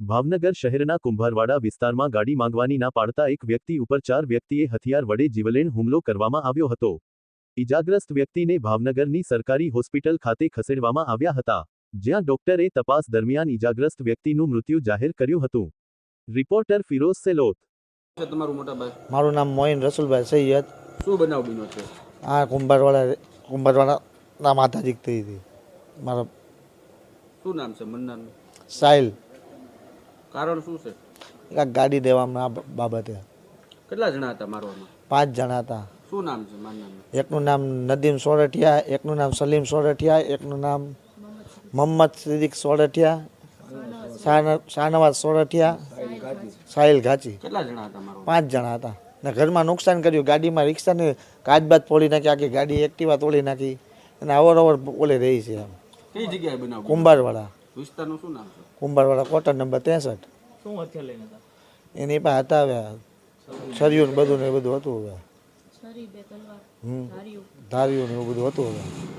ભાવનગર શહેરના કુંભારવાડા વિસ્તારમાં ગાડી માંગવાની ના પાડતા એક વ્યક્તિ ઉપર ચાર વ્યક્તિએ હથિયાર વડે જીવલેણ હુમલો કરવામાં આવ્યો હતો. ઇજાગ્રસ્ત વ્યક્તિને ભાવનગરની સરકારી હોસ્પિટલ ખાતે ખસેડવામાં આવ્યા હતા જ્યાં ડોક્ટરે તપાસ દરમિયાન ઇજાગ્રસ્ત વ્યક્તિનું મૃત્યુ જાહેર કર્યું હતું. રિપોર્ટર ફિરોઝ સેલોત. છે તમારું મોટા ભાઈ? મારું નામ મોઇન રસુલભાઈ સૈયદ. શું બનાવ બન્યો છે? આ કુંભારવાડા કુંભારવાડા ના માતાજી થઈ હતી. મારા શું નામ છે? મન્નાનું સાહિલ. કારણ શું છે? કાંઈક ગાડી દેવામાં આ બાબતે. કેટલા જણા હતા મારવામાં પાંચ જણા હતા. શું નામ છે મારનારનું એકનું નામ નદીમ સોરઠિયા એકનું નામ સલીમ સોરઠિયા એકનું નામ મોહમ્મદ સિદ્દીક સોરઠિયા શાહનવાજ સોરઠિયા સાહિલ ઘાચી. કેટલા જણા હતા પાંચ જણા હતા. ને ઘરમાં નુકસાન કર્યું. ગાડીમાં રિક્ષાને કાચબાજ તોડી નાખી આખી ગાડી એક્ટિવા તોડી નાખી. અને અવર અવર ઓલે રહી છે એમ. કઈ જગ્યાએ બનાવ કુંભારવાળા વિસ્તારનું શું નામ છે? કુંભારવાડા કોટર નંબર ત્રેસઠ. એની પાસે હતા હવે છરિયું ને બધું ને એ બધું હતું હવે. હમ. ધાર્યું ને એવું બધું હતું હવે.